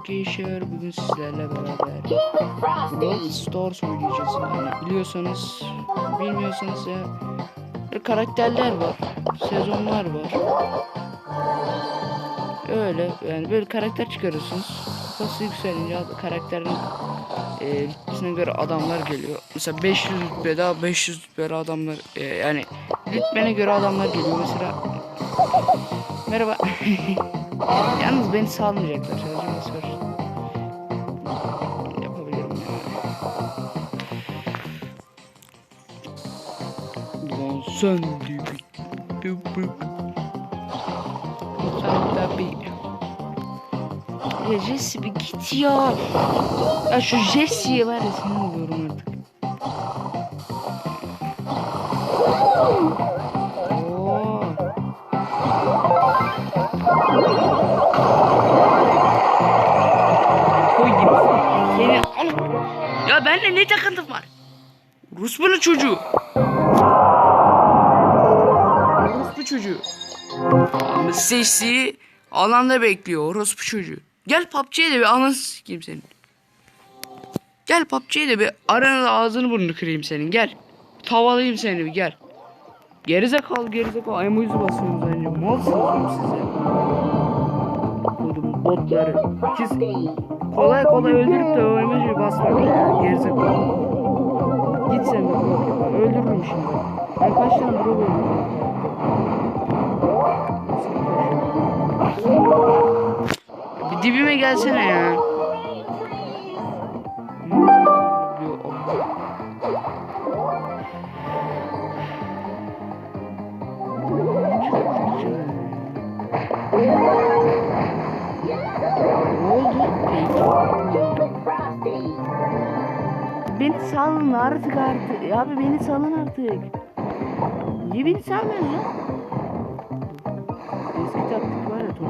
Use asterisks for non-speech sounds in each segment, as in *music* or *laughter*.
Arkadaşlar bugün sizlerle beraber Brawl Stars oynayacağız. Yani biliyorsanız, bilmiyorsanız ya karakterler var, sezonlar var. Öyle yani böyle karakter çıkarıyorsunuz. Kupası yükselince karakterin e, rütbesine göre adamlar geliyor. Mesela 500 rütbe daha 500 rütbe adamlar e, yani rütbene göre adamlar geliyor. Mesela merhaba. *laughs* Yalnız beni salmayacaklar. Sadece Bir Sen de bir Ya Jesse bir git ya. Ya şu Jesse'ye var ya seni oluyorum artık. Ya benimle ne takıntım var? Rusbalı çocuğu. Çocuğu. Sesi alanda bekliyor orospu çocuğu. Gel PUBG'ye de bir ananı sikeyim senin. Gel PUBG'ye de bir aranın ağzını burnunu kırayım senin gel. Tavalayayım seni bir gel. Gerizekalı gerizekalı emoji basıyorsunuz önce. Malsınız oğlum size. Kodum botları. Siz kolay kolay öldürüp de emoji basmayın ya gerizekalı. Git sen de öldürürüm şimdi. Ben kaç tane drop öldürdüm. Bir dibime gelsene ya. Beni salın artık artık. Abi beni salın artık. Niye beni salmıyorsun lan? Eski taktik var ya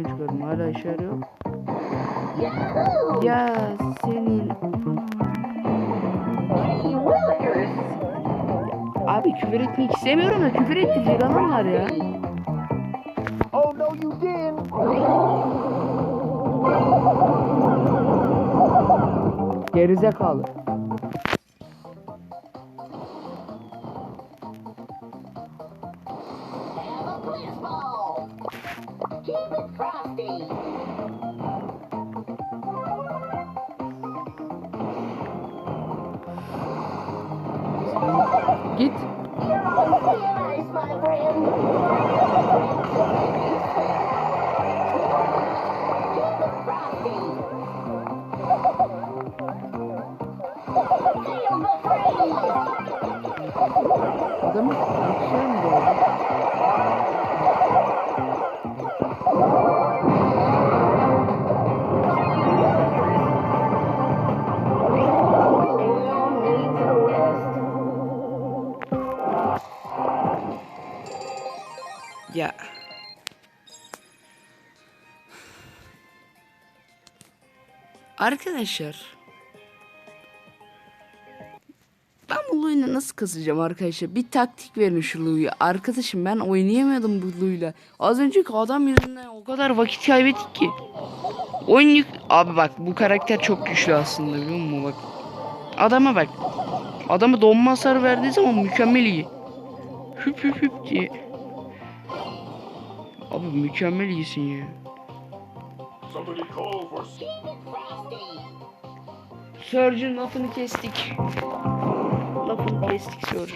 Ben çıkardım. Hala işe yarıyor. Ya senin... Abi küfür etmek istemiyorum da küfür ettirecek adam var ya. Oh no, you didn't. Gerizekalı. Arkadaşlar. Ben bu Lou'yu nasıl kasacağım arkadaşlar? Bir taktik verin şu Lou'yu. Arkadaşım ben oynayamadım bu Lou'yla. Az önceki adam yüzünden o kadar vakit kaybettik ki. Oyun yük... Abi bak bu karakter çok güçlü aslında biliyor musun? Bak. Adama bak. Adamı donma hasarı verdiği zaman mükemmel iyi. Hüp hüp hüp diye. Abi mükemmel iyisin ya. Surge'ün lafını kestik. Lafını kestik Surge.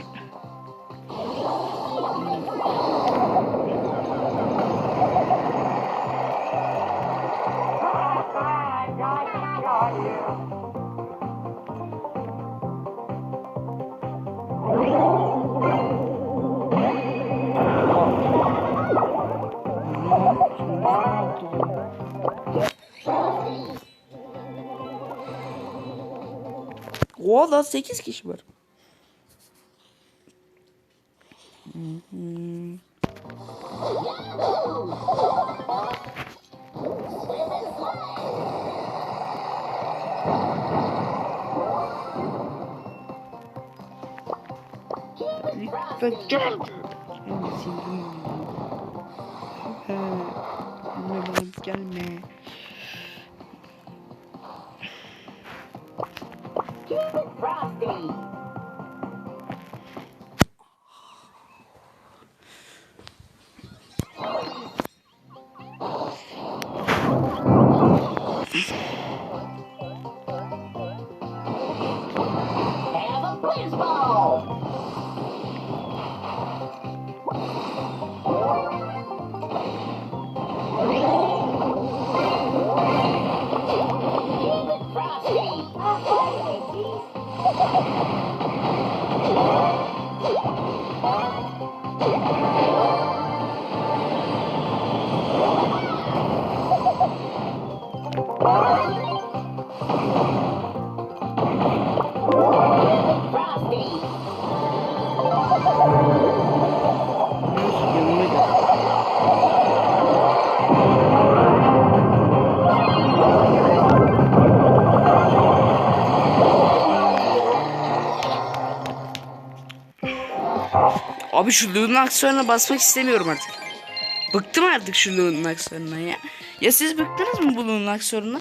O da 8 kişi var. Lütfen gel. Bana gelme. Peace. Abi şu Lu'nun aksiyonuna basmak istemiyorum artık. Bıktım artık şu Lu'nun aksiyonundan ya. Ya siz bıktınız mı bu Lu'nun aksiyonundan?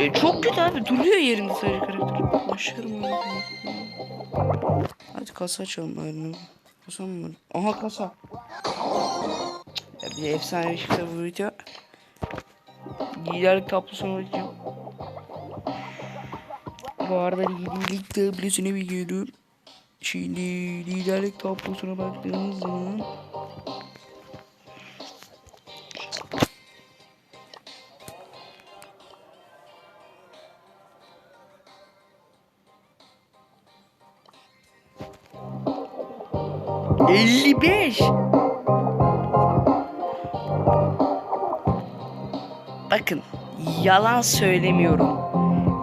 E, çok kötü abi. Duruyor yerinde sadece karakter. Başlarım öyle. Hadi kasa açalım bari. Kasa mı var? Aha kasa. Ya bir efsane bir çıktı bu video. Liderlik tablosuna bakacağım. Bu arada liderlik tablosuna biliyorum. Şimdi liderlik tablosuna baktığımız zaman Elli beş. Bakın yalan söylemiyorum.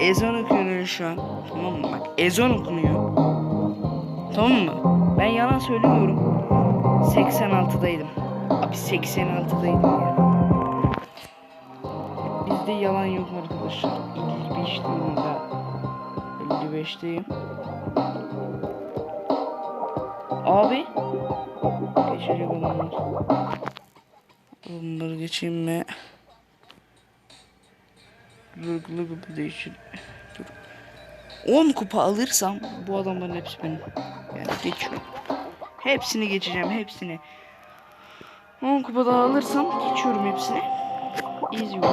Ezan okunuyor şu an. Tamam mı? Bak ezan okunuyor. Tamam mı? Ben yalan söylemiyorum. 86'daydım. Abi 86'daydım ya. Bizde yalan yok arkadaşlar. 55'teyim daha. 55'teyim. Abi. Geçecek olanlar. Bunları geçeyim mi? Rıglı gibi değişir. Dur. 10 kupa alırsam bu adamların hepsi benim. Yani geçiyorum. Hepsini geçeceğim hepsini. 10 kupa daha alırsam geçiyorum hepsini. Easy olur.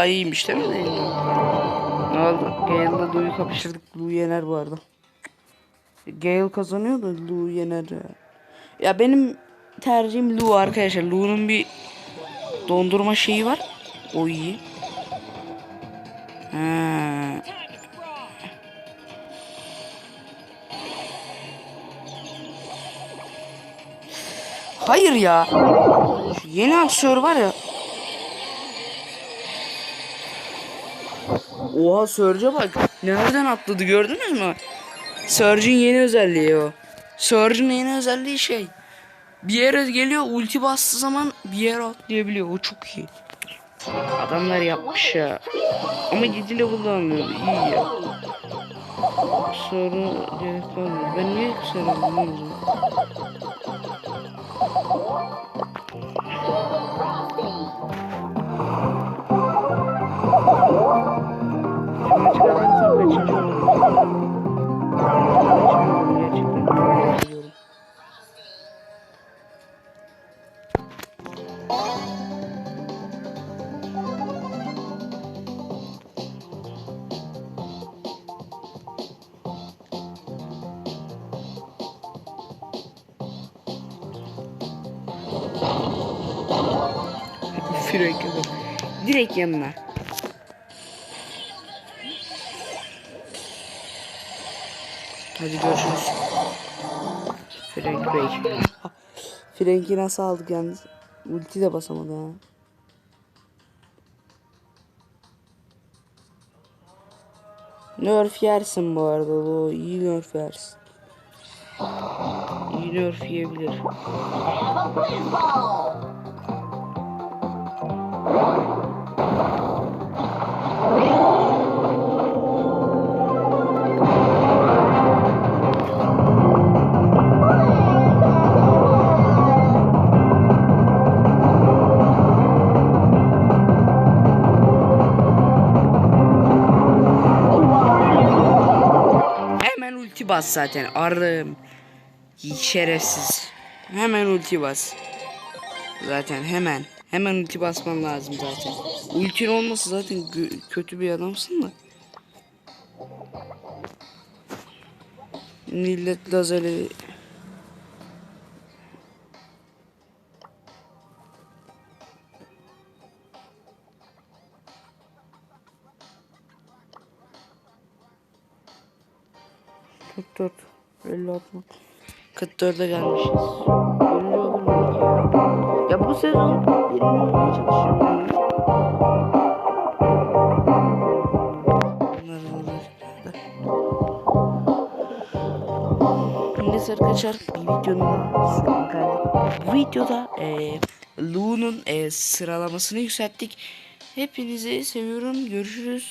Daha iyiymiş değil mi? Ne oldu? Gale'la Lou'yu kapıştırdık. Lou yener bu arada. Gale kazanıyor da Lou yener ya. Benim tercihim Lou arkadaşlar. Lou'nun bir dondurma şeyi var. O iyi. Ha. Hayır ya. Yeni aksiyör var ya. Oha Surge'e bak. Nereden atladı gördünüz mü? Surge'in yeni özelliği o. Surge'ın yeni özelliği şey. Bir yere geliyor ulti bastığı zaman bir yere atlayabiliyor. O çok iyi. Adamlar yapmış ya. Ama 7 level'da almıyor. İyi ya. Sonra gerek kalmıyor. Ben niye yükseldim Sürekli bu. Direkt yanına. Hadi görüşürüz. Frank Bey. Frank'i nasıl aldık yalnız? Ulti de basamadı ya. Nerf yersin bu arada o iyi nerf yersin. İyi nerf yiyebilir ulti bas zaten arım. Şerefsiz. Hemen ulti bas. Zaten hemen. Hemen ulti basman lazım zaten. Ultin olmasa zaten kötü bir adamsın da. Millet lazeri Tut tut. 50 atma. 44'e gelmişiz. Birinci olur? Ya bu sezon birinci olmaya çalışıyorum. Neyse arkadaşlar bir videonun sonuna geldik. Bu videoda eee Lu'nun eee, sıralamasını yükselttik. Hepinizi seviyorum. Görüşürüz.